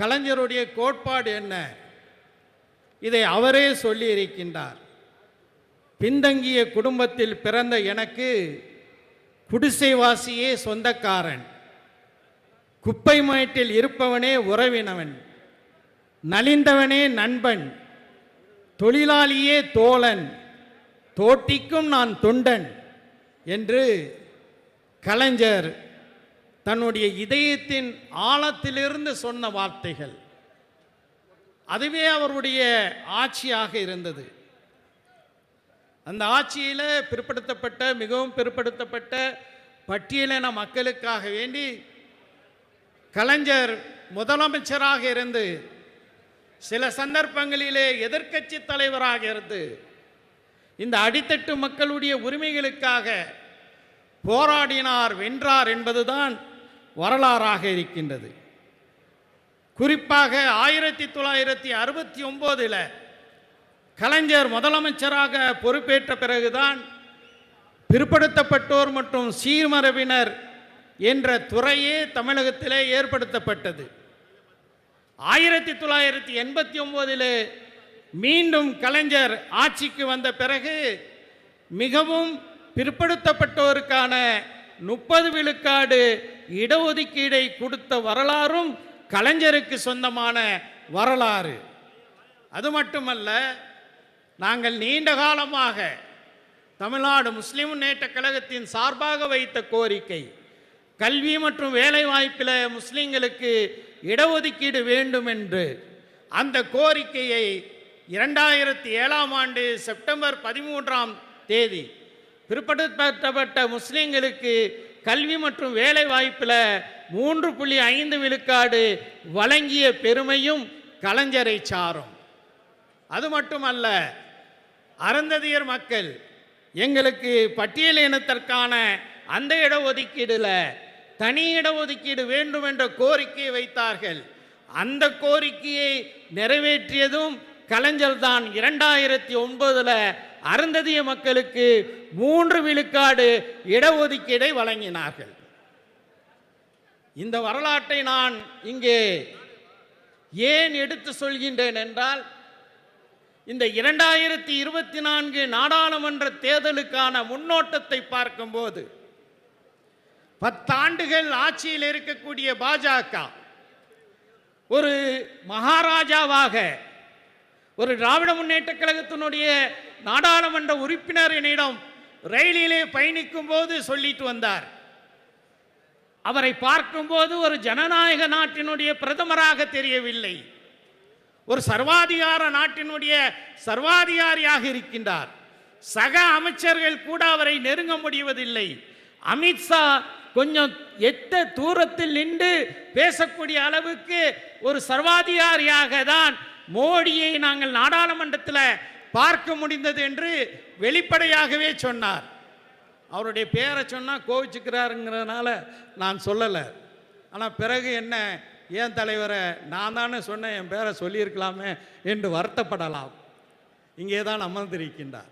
கலைஞருடைய கோட்பாடு என்ன? இதை அவரே சொல்லி இருக்கின்றார் பின்தங்கிய குடும்பத்தில் பிறந்த எனக்கு குடிசைவாசியே சொந்தக்காரன். குப்பை மேட்டில் இருப்பவனே உறவினவன். நலிந்தவனே நண்பன். தொழிலாளியே தோழன். தோட்டிக்கும் நான் தொண்டன் என்று கலைஞர் தன்னுடைய இதயத்தின் ஆழத்திலிருந்து சொன்ன வார்த்தைகள். அதுவே அவருடைய ஆட்சியாக இருந்தது. அந்த ஆட்சியில் பிற்படுத்தப்பட்ட மிகவும் பிற்படுத்தப்பட்ட பட்டியலின மக்களுக்காக வேண்டி கலைஞர் முதலமைச்சராக இருந்து சில சந்தர்ப்பங்களிலே எதிர்க்கட்சி தலைவராக இருந்து இந்த அடித்தட்டு மக்களுடைய உரிமைகளுக்காக போராடினார் வென்றார் என்பதுதான் வரலாறாக இருக்கின்றது. குறிப்பாக ஆயிரத்தி தொள்ளாயிரத்தி அறுபத்தி ஒம்போதில் கலைஞர் முதலமைச்சராக பொறுப்பேற்ற பிறகுதான் பிற்படுத்தப்பட்டோர் மற்றும் சீர்மரபினர் என்ற துறையே தமிழகத்திலே ஏற்படுத்தப்பட்டது. ஆயிரத்தி தொள்ளாயிரத்தி எண்பத்தி ஒம்போதில் மீண்டும் கலைஞர் ஆட்சிக்கு வந்த பிறகு மிகவும் பிற்படுத்தப்பட்டோருக்கான முப்பது விழுக்காடு இடஒதுக்கீடை கொடுத்த வரலாறும் கலைஞருக்கு சொந்தமான வரலாறு. அது மட்டுமல்ல நாங்கள் நீண்ட காலமாக தமிழ்நாடு முஸ்லிம் முன்னேற்ற கழகத்தின் சார்பாக வைத்த கோரிக்கை கல்வி மற்றும் வேலைவாய்ப்பில் முஸ்லீம்களுக்கு இடஒதுக்கீடு வேண்டும் என்று. அந்த கோரிக்கையை இரண்டாயிரத்தி ஏழாம் ஆண்டு செப்டம்பர் பதிமூன்றாம் தேதி பிற்படுத்தப்பட்ட முஸ்லீம்களுக்கு கல்வி மற்றும் வேலை வாய்ப்பில் மூன்று புள்ளி ஐந்து விழுக்காடு வழங்கிய பெருமையும் கலைஞரை சாரும். அது மட்டுமல்ல அறந்ததியர் மக்கள் எங்களுக்கு பட்டியல் இனத்திற்கான அந்த இடஒதுக்கீடுல தனி இடஒதுக்கீடு வேண்டும் என்ற கோரிக்கையை வைத்தார்கள். அந்த கோரிக்கையை நிறைவேற்றியதும் கலைஞர் தான் இரண்டாயிரத்தி ஒன்பதுல அருந்ததிய மக்களுக்கு மூன்று விழுக்காடு இடஒதுக்கீடை வழங்கினார்கள். இந்த வரலாற்றை நான் இங்கே ஏன் எடுத்து சொல்கின்றேன் என்றால் இந்த இரண்டாயிரத்தி இருபத்தி நான்கு நாடாளுமன்ற தேர்தலுக்கான முன்னோட்டத்தை பார்க்கும்போது பத்தாண்டுகள் ஆட்சியில் இருக்கக்கூடிய பாஜக ஒரு மகாராஜாவாக ஒரு திராவிட முன்னேற்ற கழகத்தினுடைய நாடாளுமன்ற உறுப்பினர் என்னிடம் ரயிலிலே பயணிக்கும் போது சொல்லிட்டு வந்தார். அவரை பார்க்கும்போது ஒரு ஜனநாயக நாட்டினுடைய பிரதமராக தெரியவில்லை. ஒரு சர்வாதிகார நாட்டினுடைய சர்வாதிகாரியாக இருக்கின்றார். சக அமைச்சர்கள் கூட அவரை நெருங்க முடிவதில்லை. அமித்ஷா கொஞ்சம் எத்த தூரத்தில் நின்று பேசக்கூடிய அளவுக்கு ஒரு சர்வாதிகாரியாக தான் மோடியை நாங்கள் நாடாளுமன்றத்தில் பார்க்க முடிந்தது என்று வெளிப்படையாகவே சொன்னார். அவருடைய பேரை சொன்னால் கோவிச்சுக்கிறாருங்கிறதுனால நான் சொல்லலை. ஆனால் பிறகு என்ன ஏன் தலைவரை நான் தானே சொன்னேன் என் பேரை சொல்லியிருக்கலாமே என்று வருத்தப்படலாம். இங்கே தான் அமர்ந்திருக்கின்றார்.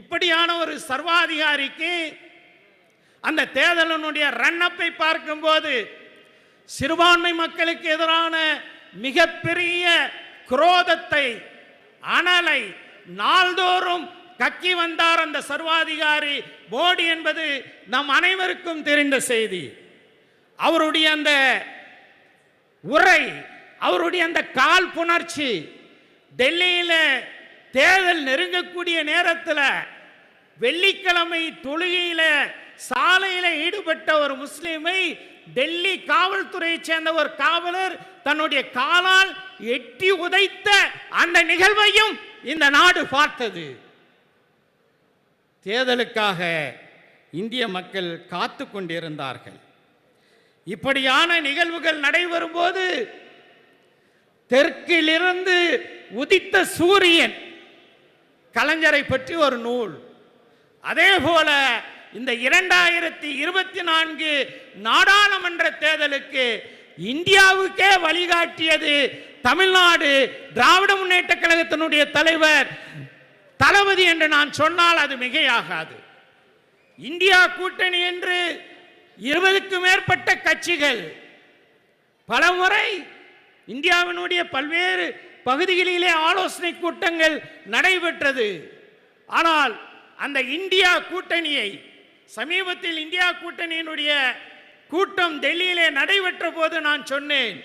இப்படியான ஒரு சர்வாதிகாரிக்கு அந்த தேர்தலினுடைய ரன்னப்பை பார்க்கும்போது சிறுபான்மை மக்களுக்கு எதிரான மிகப்பெரிய குரோதத்தை அனலை நாள்தோறும் கக்கி வந்தார் அந்த சர்வாதிகாரி மோடி என்பது நம் அனைவருக்கும் தெரிந்த செய்தி. அவருடைய அந்த உரை அவருடைய அந்த கால் புணர்ச்சி டெல்லியில் தேர்தல் நெருங்கக்கூடிய நேரத்தில் வெள்ளிக்கிழமை தொழுகையில் சாலையில் ஈடுபட்ட ஒரு முஸ்லீமை டெல்லி காவல்துறையை சேர்ந்த ஒரு காவலர் தன்னுடைய காலால் எட்டி உதைத்த அந்த நிகழ்வையும் இந்த நாடு பார்த்தது. தேர்தலுக்காக இந்திய மக்கள் காத்து கொண்டிருந்தார்கள். இப்படியான நிகழ்வுகள் நடைபெறும் போது தெற்கிலிருந்து உதித்த சூரியன் கலைஞரை பற்றி ஒரு நூல். அதே போல இந்த இரண்டாயிரத்தி இருபத்தி நான்கு நாடாளுமன்ற தேர்தலுக்கு இந்தியாவுக்கே வழிகாட்டியது தமிழ்நாடு திராவிட முன்னேற்ற கழகத்தினுடைய தலைவர் தளபதி என்று நான் சொன்னால் அது மிகையாகாது. இந்தியா கூட்டணி என்று இருபதுக்கும் மேற்பட்ட கட்சிகள் பலமுறை இந்தியாவினுடைய பல்வேறு பகுதிகளிலே ஆலோசனை கூட்டங்கள் நடைபெற்றது. ஆனால் அந்த இந்தியா கூட்டணியை சமீபத்தில் இந்தியா கூட்டணியினுடைய கூட்டம் டெல்லியிலே நடைபெற்ற போது நான் சொன்னேன்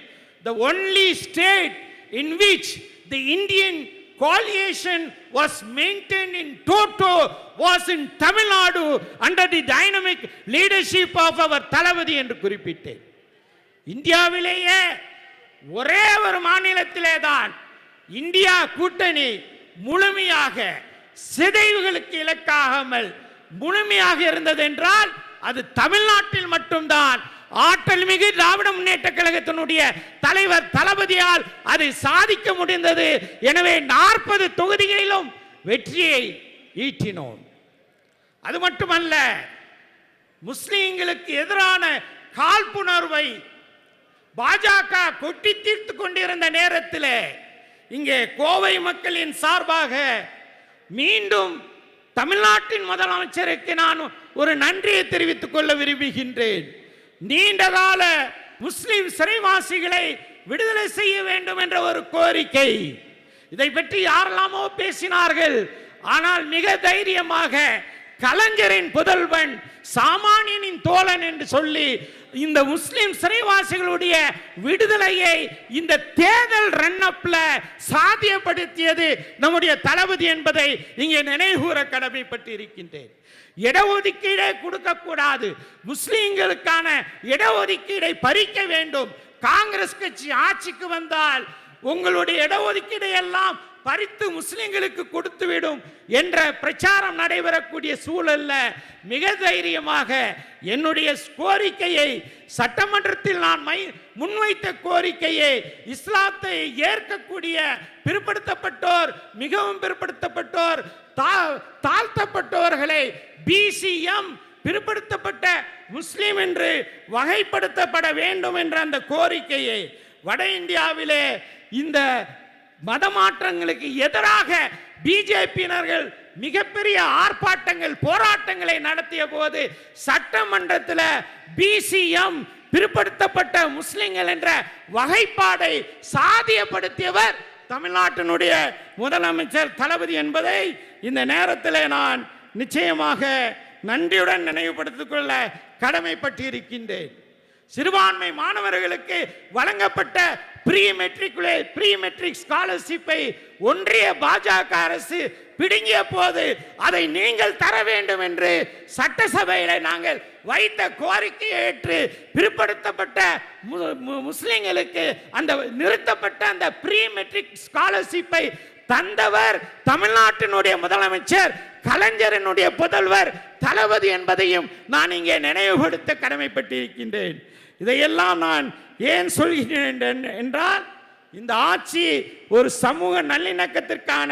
the only state in which the Indian coalition was maintained in toto was in Tamil Nadu under the dynamic leadership of our Thalapathy என்று குறிப்பிட்டேன். இந்தியாவிலேயே ஒரே ஒரு மாநிலத்திலே தான் இந்தியா கூட்டணி முழுமையாக சிதைவுகளுக்கு இலக்காகாமல் முழுமையாக இருந்தது என்றால் அது தமிழ்நாட்டில் மட்டும்தான். ஆற்றல் மிகு திராவிட முன்னேற்ற கழகத்தினுடைய தலைவர் தளபதியால் அதை சாதிக்க முடிந்தது. எனவே நாற்பது தொகுதிகளிலும் வெற்றியை ஈட்டினோம். அது மட்டுமல்ல முஸ்லிம்களுக்கு எதிரான காழ்ப்புணர்வை பாஜக கொட்டி தீர்த்து கொண்டிருந்த நேரத்தில் இங்கே கோவை மக்களின் சார்பாக மீண்டும் தமிழ்நாட்டின் முதலமைச்சருக்கு நான் ஒரு நன்றியை தெரிவித்துக் கொள்ள விரும்புகின்றேன். நீண்டகால முஸ்லிம் சிறைவாசிகளை விடுதலை செய்ய வேண்டும் என்ற ஒரு கோரிக்கை. இதை பற்றி யாரெல்லாமோ பேசினார்கள். ஆனால் மிக தைரியமாக கலைஞரின் புதல்வன் சாமானியனின் தோழன் என்று சொல்லி இந்த முஸ்லிம் சிறைவாசிகளுடைய விடுதலையை இந்த தேர்தல் ரன்னப்ல சாத்தியப்படுத்தியது நம்முடைய தளபதி என்பதை இங்கே நினைவுகூர கடமைப்பட்டு இருக்கின்றேன் இடஒதுக்கீடை கொடுக்கக்கூடாது. முஸ்லிம்களுக்கான இடஒதுக்கீடை பறிக்க வேண்டும். காங்கிரஸ் கட்சி ஆட்சிக்கு வந்தால் உங்களுடைய இடஒதுக்கீடை எல்லாம் பறித்து முஸ்லிம்களுக்கு கொடுத்துவிடும் என்ற பிரச்சாரம் நடைபெறக்கூடிய சூழல்ல மிக தைரியமாக என்னுடைய கோரிக்கையை சட்டமன்றத்தில் நான் மை முன்வைத்த கோரிக்கையை இஸ்லாத்தை ஏற்கக்கூடிய பிற்படுத்தப்பட்டோர் மிகவும் பிற்படுத்தப்பட்டோர் தா- தாழ்த்தப்பட்டவர்களை பிசிஎம் பிற்படுத்தப்பட்ட முஸ்லீம் என்று வகைப்படுத்தப்பட வேண்டும் என்ற அந்த கோரிக்கையை வட இந்தியாவிலே இந்த மதமாற்றங்களுக்கு எதிராக பிஜேபியினர்கள் மிகப்பெரிய ஆர்ப்பாட்டங்கள் போராட்டங்களை நடத்திய போது சட்டமன்றத்தில் பிசிஎம் பிற்படுத்தப்பட்ட முஸ்லிம்கள் என்ற வகைப்பாடை சாதியப்படுத்தியவர் தமிழ்நாட்டினுடைய முதலமைச்சர் தளபதி என்பதை இந்த நேரத்தில் நான் நிச்சயமாக நன்றியுடன் நினைவுபடுத்திக் கொள்ள கடமைப்பட்டிருக்கின்றேன். சிறுபான்மை மாணவர்களுக்கு வழங்கப்பட்ட ப்ரீ மெட்ரிகுலே ப்ரீ மெட்ரிக் ஸ்காலர்ஷிப்பை ஒன்றிய பாஜக அரசு பிடுங்கிய போது அதை நீங்கள் தர வேண்டும் என்று சட்டசபையில் நாங்கள் வைத்த கோரிக்கையை ஏற்று பிற்படுத்தப்பட்ட மு- முஸ்லிம்களுக்கு அந்த நிறுத்தப்பட்ட அந்த ப்ரீ மெட்ரிக் ஸ்காலர்ஷிப்பை தந்தவர் தமிழ்நாட்டினுடைய முதலமைச்சர் கலைஞரனுடைய புதல்வர் தளபதி என்பதையும் நான் இங்கே நினைவுபடுத்த கடமைப்பட்டிருக்கின்றேன். இதையெல்லாம் நான் ஏன் சொல்கிறேன் என்றால் இந்த ஆட்சி ஒரு சமூக நல்லிணக்கத்திற்கான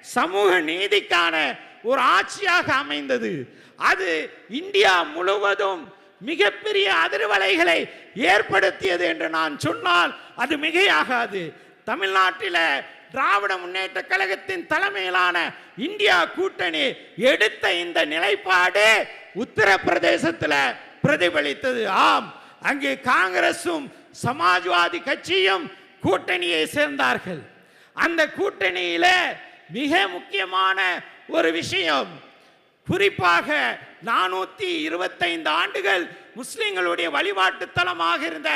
சமூக நீதிக்கான ஒரு ஆட்சியாக அமைந்தது. அது இந்தியா முழுவதும் மிகப்பெரிய அதிர்வலைகளை ஏற்படுத்தியது என்று நான் சொன்னால் அது மிகையாகாது. தமிழ்நாட்டில் திராவிட முன்னேற்ற கழகத்தின் தலைமையிலான இந்தியா கூட்டணி எடுத்த இந்த நிலைப்பாடு உத்தரப்பிரதேசத்தில் பிரதிபலித்தது. ஆம் அங்கே காங்கிரஸும் சமாஜ்வாதி கட்சியும் கூட்டணியை சேர்ந்தார்கள். அந்த கூட்டணியில மிக முக்கியமான ஒரு விஷயம். குறிப்பாக நானூத்தி இருபத்தைந்து ஆண்டுகள் முஸ்லிம்களுடைய வழிபாட்டு தலமாக இருந்த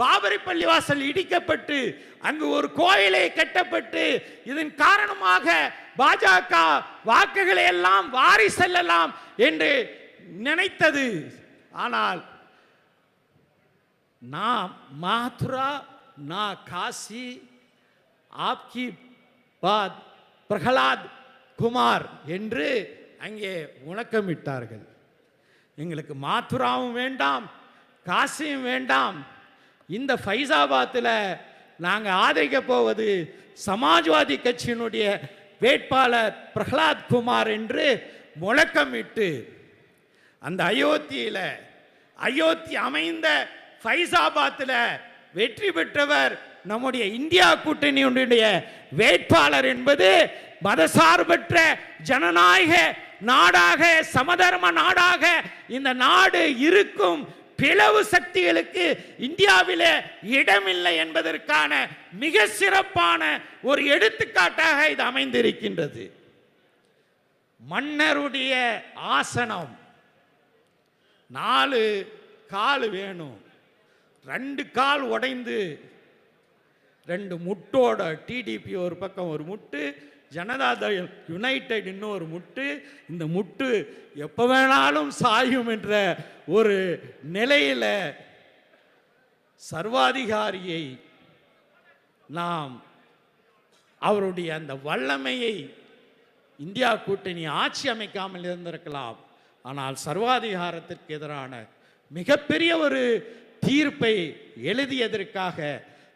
பாபரி பள்ளிவாசல் இடிக்கப்பட்டு அங்கு ஒரு கோயிலை கட்டப்பட்டு இதன் காரணமாக பாஜக வாக்குகளை எல்லாம் வாரி செல்லலாம் என்று நினைத்தது. ஆனால் நான் மாதுரா ना காசி आपकी பாத் பிரகலாத் குமார் என்று அங்கே உணக்கமிட்டார்கள் எங்களுக்கு மாத்துராவும் வேண்டாம் காசியும் வேண்டாம். இந்த ஃபைசாபாத்தில் நாங்கள் ஆதரிக்க போவது சமாஜ்வாதி கட்சியினுடைய வேட்பாளர் பிரகலாத் குமார் என்று முழக்கமிட்டு அந்த அயோத்தியில் அயோத்தி அமைந்த ஃபைசாபாத்தில் வெற்றி பெற்றவர் நம்முடைய இந்தியா கூட்டணியுடைய வேட்பாளர் என்பது மதசார்பற்ற ஜனநாயக நாடாக சமதர்ம நாடாக இந்த நாடு இருக்கும் பிளவு சக்திகளுக்கு இந்தியாவிலே இடமில்லை என்பதற்கான மிக சிறப்பான ஒரு எடுத்துக்காட்டாக இது அமைந்திருக்கின்றது. மன்னருடைய ஆசனம் நாலு காலு வேணும். ரெண்டு கால் உடைந்து ரெண்டு முட்டோட டிடிபி ஒரு பக்கம் ஒரு முட்டு ஜனதாதள் யுனைடெட் இன்னொரு முட்டு. இந்த முட்டு எப்போ வேணாலும் சாயும் என்ற ஒரு நிலையில் சர்வாதிகாரியை நாம் அவருடைய அந்த வல்லமையை இந்தியா கூட்டணி ஆட்சி அமைக்காமல் இருந்திருக்கலாம். ஆனால் சர்வாதிகாரத்திற்கு எதிரான மிகப்பெரிய ஒரு தீர்ப்பை எழுதியதற்காக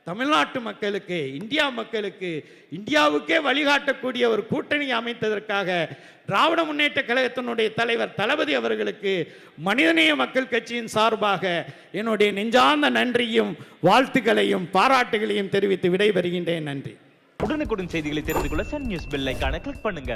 தமிழ்நாட்டு மக்களுக்கு இந்தியா மக்களுக்கு இந்தியாவுக்கே வழிகாட்டக்கூடிய ஒரு கூட்டணி அமைத்ததற்காக திராவிட முன்னேற்ற கழகத்தினுடைய தலைவர் தளபதி அவர்களுக்கு மனிதநேய மக்கள் கட்சியின் சார்பாக என்னுடைய நெஞ்சார்ந்த நன்றியும் வாழ்த்துக்களையும் பாராட்டுகளையும் தெரிவித்து விடைபெறுகின்றேன். நன்றி. உடனுக்குடன் செய்திகளை தெரிந்து கொள்ள சன் நியூஸ் பெல்லைக்கான கிளிக் பண்ணுங்க.